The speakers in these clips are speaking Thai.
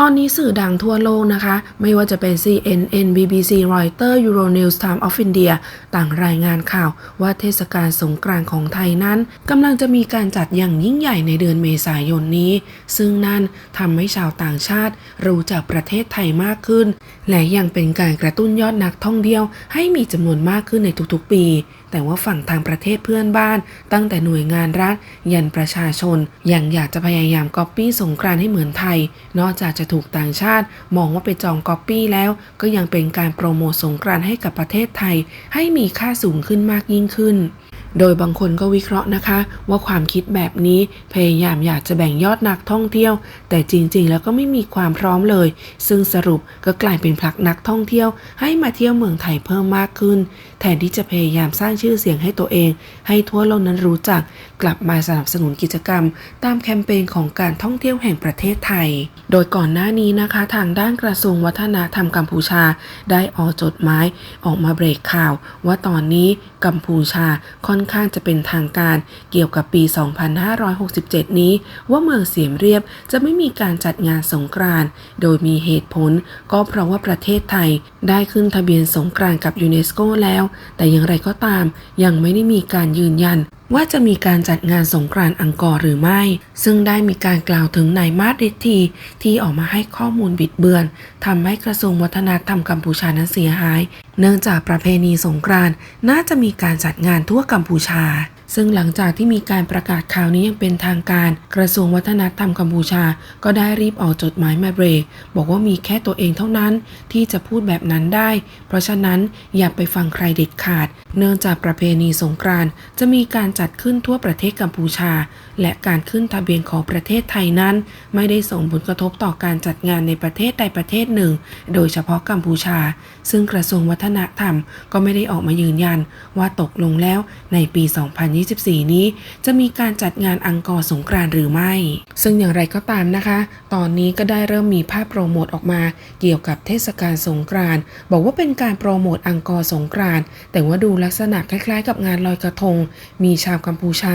ตอนนี้สื่อดังทั่วโลกนะคะ ไม่ว่าจะเป็น CNN, BBC, Reuters, Euronews, Times of India ต่างรายงานข่าวว่าเทศกาลสงกรานต์ของไทยนั้นกำลังจะมีการจัดอย่างยิ่งใหญ่ในเดือนเมษายนนี้ ซึ่งนั่นทำให้ชาวต่างชาติรู้จักประเทศไทยมากขึ้น และยังเป็นการกระตุ้นยอดนักท่องเที่ยวให้มีจำนวนมากขึ้นในทุกๆปี แต่ว่าฝั่งทางประเทศเพื่อนบ้าน ตั้งแต่หน่วยงานรัฐ ยันประชาชน ยังอยากจะพยายามก๊อปปี้สงกรานต์ให้เหมือนไทย นอกจากจะถูกต่างชาติ มองว่าไปจองก๊อปปี้แล้ว ก็ยังเป็นการโปรโมทสงกรานต์ให้กับประเทศไทย ให้มีค่าสูงขึ้นมากยิ่งขึ้น โดยบางคนก็วิเคราะห์นะคะ ว่าความคิดแบบนี้พยายามอยากจะแบ่งยอดนักท่องเที่ยว แต่จริงๆ แล้วก็ไม่มีความพร้อมเลย ซึ่งสรุปก็กลายเป็นผลักนักท่องเที่ยว ให้มาเที่ยวเมืองไทยเพิ่มมากขึ้น แทนที่จะพยายามสร้างชื่อเสียงให้ตัวเอง ให้ทั่วโลกนั้นรู้จัก กลับมาสนับสนุนกิจกรรม ตามแคมเปญของการท่องเที่ยวแห่งประเทศไทย โดยก่อนหน้านี้นะคะ ทางด้านกระทรวงวัฒนธรรมกัมพูชา ได้ออกจดหมายออกมาเบรกข่าว ว่าตอนนี้กัมพูชาค่อนอนข้างจะเป็นทางการเกี่ยวกับปี 2567 นี้ ว่าเมืองเสียมเรียบจะไม่มีการจัดงานสงกรานต์โดยมีเหตุผล ก็เพราะว่าประเทศไทยได้ขึ้นทะเบียนสงกรานต์กับยูเนสโกแล้ว แต่อย่างไรก็ตาม ยังไม่ได้มีการยืนยัน ว่าจะมีการจัดงานสงกรานต์อังกอร์หรือไม่ ซึ่งได้มีการกล่าวถึงนายมาดริทีที่ออกมาให้ข้อมูลบิดเบือนทำให้กระทรวงวัฒนธรรมกัมพูชานั้นเสียหาย เนื่องจากประเพณีสงกรานต์น่าจะมีการจัดงานทั่วกัมพูชา ซึ่งหลังจากที่มีการประกาศข่าวนี้ยังเป็นทางการ กระทรวงวัฒนธรรมกัมพูชา ก็ได้รีบออกจดหมายมาเบรก บอกว่ามีแค่ตัวเองเท่านั้นที่จะพูดแบบนั้นได้ เพราะฉะนั้นอย่าไปฟังใครเด็ดขาด เนื่องจากประเพณีสงกรานต์จะมีการจัดขึ้นทั่วประเทศกัมพูชา และการขึ้นทะเบียนของประเทศไทยนั้น ไม่ได้ส่งผลกระทบต่อการจัดงานในประเทศใดประเทศหนึ่ง โดยเฉพาะกัมพูชา ซึ่งกระทรวงวัฒนธรรมก็ไม่ได้ออกมายืนยันว่าตกลงแล้วในปี 2021 2024 นี้ จะมีการจัดงานอังกอร์สงกรานต์หรือไม่ ซึ่งอย่างไรก็ตามนะคะ ตอนนี้ก็ได้เริ่มมีภาพโปรโมทออกมา เกี่ยวกับเทศกาลสงกรานต์บอกว่าเป็นการโปรโมทอังกอร์สงกรานต์แต่ว่าดูลักษณะคล้ายๆ กับงานลอยกระทง มีชาวกัมพูชา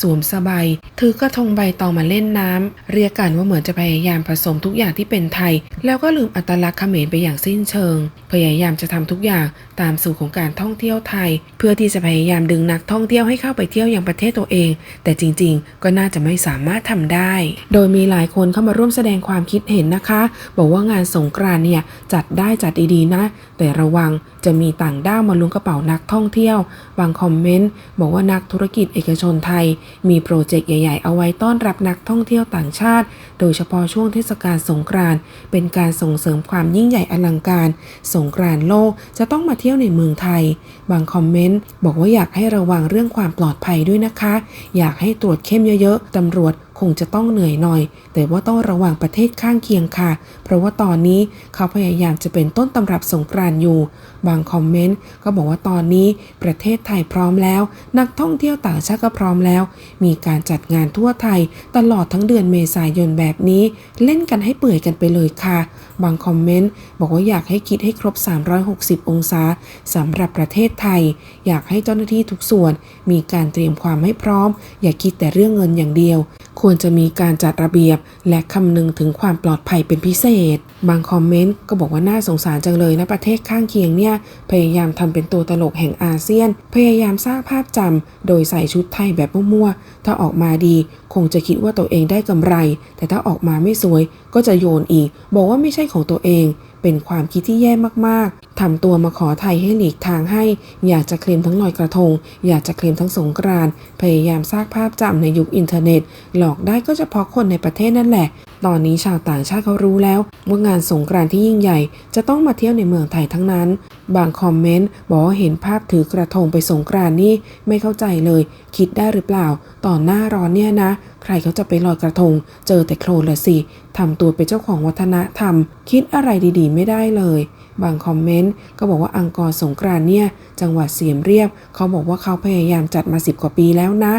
สวมสบายถือกระทงใบตองมาเล่นน้ำเรียกกันว่าเหมือนจะพยายามผสมทุกอย่างที่เป็นไทย แล้วก็ลืมอัตลักษณ์เขมรไปอย่างสิ้นเชิง พยายามจะทำทุกอย่างตามสูตรของการท่องเที่ยวไทย เพื่อที่จะพยายามดึงนักท่องเที่ยวให้เข้าไปเที่ยวอย่างประเทศตัวเอง แต่จริงๆ ก็น่าจะไม่สามารถทำได้ โดยมีหลายคนเข้ามาร่วมแสดงความคิดเห็นนะคะ บอกว่างานสงกรานเนี่ยจัดได้จัดดีๆนะ แต่ระวังจะมีต่างด้าวมาลุงกระเป๋านักท่องเที่ยว บางคอมเมนต์บอกว่านักธุรกิจเอกชนไทย มีโปรเจกต์ใหญ่ ๆ เอาไว้ต้อนรับนักท่องเที่ยวต่างชาติ โดยเฉพาะช่วงเทศกาลสงกรานต์เป็นการส่งเสริมความยิ่งใหญ่อลังการ สงกรานต์โลกจะต้องมาเที่ยวในเมืองไทย บางคอมเมนต์บอกว่าอยากให้ระวังเรื่องความปลอดภัยด้วยนะคะ อยากให้ตรวจเข้มเยอะๆตำรวจ งจะต้องเหนื่อยหน่อย แต่ว่าต้องระวังประเทศข้างเคียงค่ะ เพราะว่าตอนนี้เขาพยายามจะเป็นต้นตำรับสงกรานอยู่ บางคอมเมนต์ก็บอกว่าตอนนี้ประเทศไทยพร้อมแล้ว นักท่องเที่ยวต่างชาติก็พร้อมแล้ว มีการจัดงานทั่วไทย ตลอดทั้งเดือนเมษายนแบบนี้ เล่นกันให้เปื่อยกันไปเลยค่ะ บางคอมเมนต์บอกว่าอยากให้คิดให้ครบ 360 องศาสำหรับประเทศไทย อยากให้เจ้าหน้าที่ทุกส่วน มีการเตรียมความให้พร้อม อย่าคิดแต่เรื่องเงินอย่างเดียว ควรรจะมีการจัดระเบียบ และคำนึงถึงความปลอดภัยเป็นพิเศษ บางคอมเมนต์ก็บอกว่าน่าสงสารจังเลยนะประเทศข้างเคียงเนี่ยพยายามทำเป็นตัวตลกแห่งอาเซียน พยายามสร้างภาพจำโดยใส่ชุดไทยแบบมั่วๆถ้าออกมาดี คงจะคิดว่าตัวเองได้กำไร แต่ถ้าออกมาไม่สวยก็จะโยนอีก บอกว่าไม่ใช่ของตัวเอง เป็นความคิดที่แย่มากๆ ทำตัวมาขอไทยให้หลีกทางให้ อยากจะเคลมทั้งลอยกระทง อยากจะเคลมทั้งสงกรานต์พยายามสร้างภาพจำในยุคอินเทอร์เน็ต หลอกได้ก็เฉพาะคนในประเทศนั่นแหละตอนนี้ชาวต่างชาติเขารู้แล้ว ว่างานสงกรานต์ที่ยิ่งใหญ่ จะต้องมาเที่ยวในเมืองไทยทั้งนั้น บางคอมเมนต์บอกว่าเห็นภาพถือกระทงไปสงกรานต์นี่ไม่เข้าใจเลย คิดได้หรือเปล่า ตอนหน้าร้อนเนี่ยนะ ใครเขาจะไปลอยกระทง เจอแต่โคลนละสิทำตัวเป็นเจ้าของวัฒนธรรม คิดอะไรดีๆ ไม่ได้เลยบางคอมเมนต์ก็บอกว่าอังกอร์สงกรานต์เนี่ย จังหวัดเสียมเรียบ เขาบอกว่าเขาพยายามจัดมาสิบกว่าปีแล้วนะ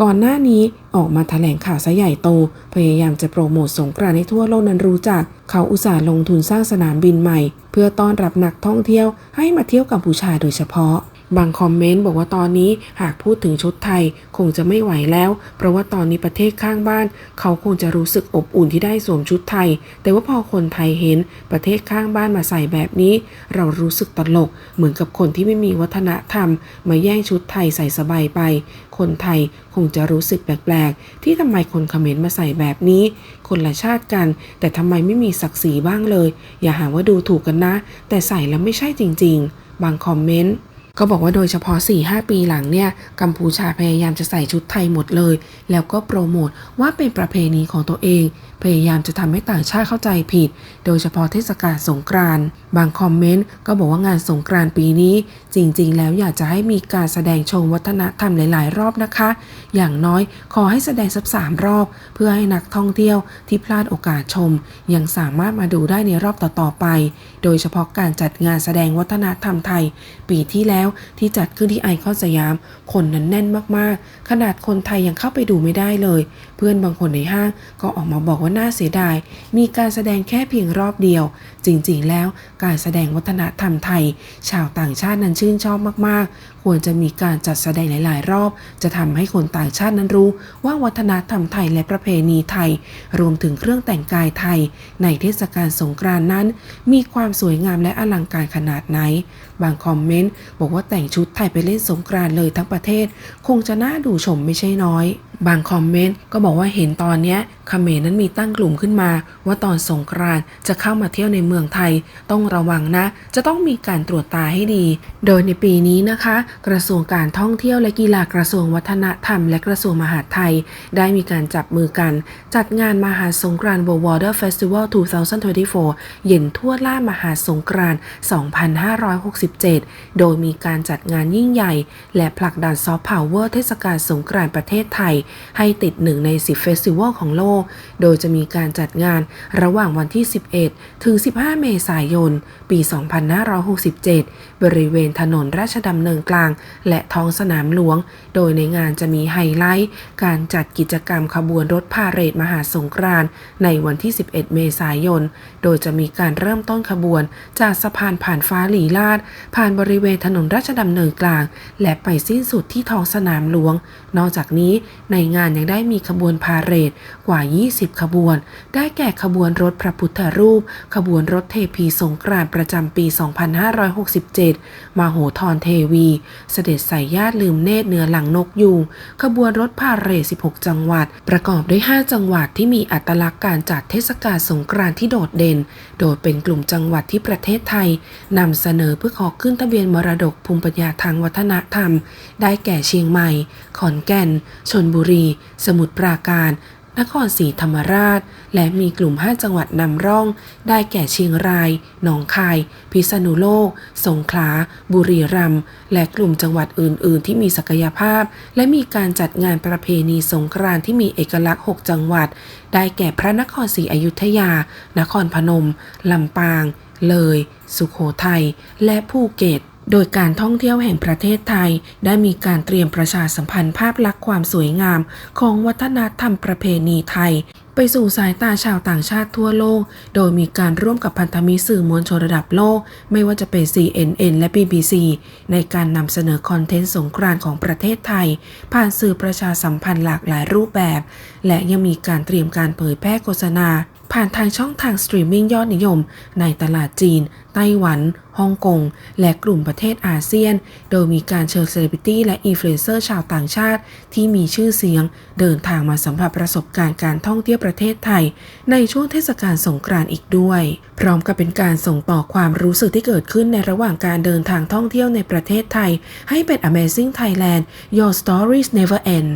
ก่อนหน้านี้ออกมาแถลงข่าวซะใหญ่โต พยายามจะโปรโมทสงกรานต์ให้ทั่วโลกนั้นรู้จัก เขาอุตส่าห์ลงทุนสร้างสนามบินใหม่ เพื่อต้อนรับนักท่องเที่ยวให้มาเที่ยวกัมพูชาโดยเฉพาะ บางคอมเมนต์บอกว่าตอนนี้หากพูดถึงชุดไทยคงจะไม่ไหวแล้ว เพราะว่าตอนนี้ประเทศข้างบ้าน เขาคงจะรู้สึกอบอุ่นที่ได้สวมชุดไทย แต่ว่าพอคนไทยเห็นประเทศข้างบ้านมาใส่แบบนี้ เรารู้สึกตลก เหมือนกับคนที่ไม่มีวัฒนธรรม มาแย่งชุดไทยใส่สบายไป คนไทยคงจะรู้สึกแปลกๆ ที่ทำไมคนเขมรมาใส่แบบนี้ คนละชาติกัน แต่ทำไมไม่มีศักดิ์ศรีบ้างเลย อย่าหาว่าดูถูกกันนะ แต่ใส่แล้วไม่ใช่จริง ๆ บางคอมเมนต์ ก็บอกว่าโดยเฉพาะ 4-5 ปีหลังเนี่ย กัมพูชาพยายามจะใส่ชุดไทยหมดเลย แล้วก็โปรโมทว่าเป็นประเพณีของตัวเอง พยายามจะทำให้ต่างชาติเข้าใจผิด โดยเฉพาะเทศกาลสงกรานต์บางคอมเมนต์ก็บอกว่างานสงกรานต์ปีนี้ จริง ๆ แล้วอยากจะให้มีการแสดงโชว์วัฒนธรรมหลาย ๆ รอบนะคะ อย่างน้อยขอให้แสดงสักสามรอบ เพื่อให้นักท่องเที่ยวที่พลาดโอกาสชม ยังสามารถมาดูได้ในรอบต่อๆไป โดยเฉพาะการจัดงานแสดงวัฒนธรรมไทย ปีที่แล้วที่จัดขึ้นที่ไอคอนสยาม คนนั้นแน่นมากๆ ขนาดคนไทยยังเข้าไปดูไม่ได้เลย เพื่อนบางคนในห้างก็ออกมาบอกว่าน่าเสียดาย มีการแสดงแค่เพียงรอบเดียว จริงๆ แล้วการแสดงวัฒนธรรมไทย ชาวต่างชาตินั้นชื่นชอบมากๆ ควรจะมีการจัดแสดงหลายๆ รอบ จะทำให้คนต่างชาตินั้นรู้ ว่าวัฒนธรรมไทยและประเพณีไทย รวมถึงเครื่องแต่งกายไทย ในเทศกาลสงกรานต์นั้น มีความสวยงามและอลังการขนาดไหน บางคอมเมนต์บอกว่าแต่งชุดไทยไปเล่นสงกรานต์เลยทั้งประเทศ คงจะน่าดูชมไม่ใช่น้อย บางคอมเมนต์ก็บอกว่าเห็นตอนเนี้ยเขมรนั้นมีตั้งกลุ่มขึ้นมา ว่าตอนสงกรานจะเข้ามาเที่ยวในเมืองไทย ต้องระวังนะ จะต้องมีการตรวจตาให้ดี โดยในปีนี้นะคะ กระทรวงการท่องเที่ยวและกีฬากระทรวงวัฒนธรรม และกระทรวงมหาดไทย ได้มีการจับมือกัน จัดงานมหาสงกรานต์ World Water Festival 2024 เย็นทั่วล่ามหาสงกรานต์ 2567 โดยมีการจัดงานยิ่งใหญ่ และผลักดันซอฟต์พาวเวอร์เทศกาลสงกรานต์ประเทศไทยให้ติดหนึ่งใน 10 เฟสติวัลของโลก โดยจะมีการจัดงานระหว่างวันที่ 11 ถึง 15 เมษายน ปี 2567 บริเวณถนนราชดำเนินกลาง และท้องสนามหลวง โดยในงานจะมีไฮไลท์ การจัดกิจกรรมขบวนรถพาเหรดมหาสงกรานต์ในวันที่ 11 เมษายน โดยจะมีการเริ่มต้นขบวน จากสะพานผ่านฟ้าหลีลาด ผ่านบริเวณถนนราชดำเนินกลาง และไปสิ้นสุดที่ท้องสนามหลวง นอกจากนี้ในงานยังได้มีขบวนพาเหรดกว่า 20 ขบวน ได้แก่ขบวนรถพระพุทธรูป ขบวนรถเทพีสงกรานต์ประจำปี 2567 มาโหธรเทวี เสด็จใส่ญาติลืมเนตรเหนือหลังนกยูงขบวนรถพาเหรด 16 จังหวัด ประกอบด้วย 5 จังหวัดที่มีอัตลักษณ์การจัดเทศกาลสงกรานต์ที่โดดเด่น โดยเป็นกลุ่มจังหวัดที่ประเทศไทยนำเสนอเพื่อขอขึ้นทะเบียนมรดกภูมิปัญญาทางวัฒนธรรม ได้แก่เชียงใหม่ ขอนแก่น ชนบุรี สมุทรปราการ นครศรีธรรมราช และมีกลุ่ม 5 จังหวัดนำร่อง ได้แก่เชียงราย หนองคาย พิษณุโลก สงขลา บุรีรัมย์ และกลุ่มจังหวัดอื่น ๆ ที่มีศักยภาพ และมีการจัดงานประเพณีสงกรานต์ที่มีเอกลักษณ์ 6 จังหวัด ได้แก่พระนครศรีอยุธยา นครพนม ลำปาง เลย สุโขทัย และภูเก็ต โดยการท่องเที่ยวแห่งประเทศไทย ได้มีการเตรียมประชาสัมพันธ์ภาพลักษณ์ความสวยงาม ของวัฒนธรรมประเพณีไทย ไปสู่สายตาชาวต่างชาติทั่วโลก โดยมีการร่วมกับพันธมิตรสื่อมวลชนระดับโลก ไม่ว่าจะเป็น CNN และ BBC ในการนำเสนอคอนเทนต์สงกรานต์ของประเทศไทย ผ่านสื่อประชาสัมพันธ์หลากหลายรูปแบบ และยังมีการเตรียมการเผยแพร่โฆษณา ผ่านทางช่องทางสตรีมมิ่งยอดนิยม ในตลาดจีน ไต้หวันฮ่องกง และกลุ่มประเทศอาเซียน โดยมีการเชิญเซเลบริตี้และอินฟลูเอนเซอร์ชาวต่างชาติ ที่มีชื่อเสียง เดินทางมาสัมผัสประสบการณ์การท่องเที่ยวประเทศไทย ในช่วงเทศกาลสงกรานต์อีกด้วย พร้อมกับเป็นการส่งต่อความรู้สึกที่เกิดขึ้นในระหว่างการเดินทางท่องเที่ยวในประเทศไทย ให้เป็น Amazing Thailand Your Stories Never End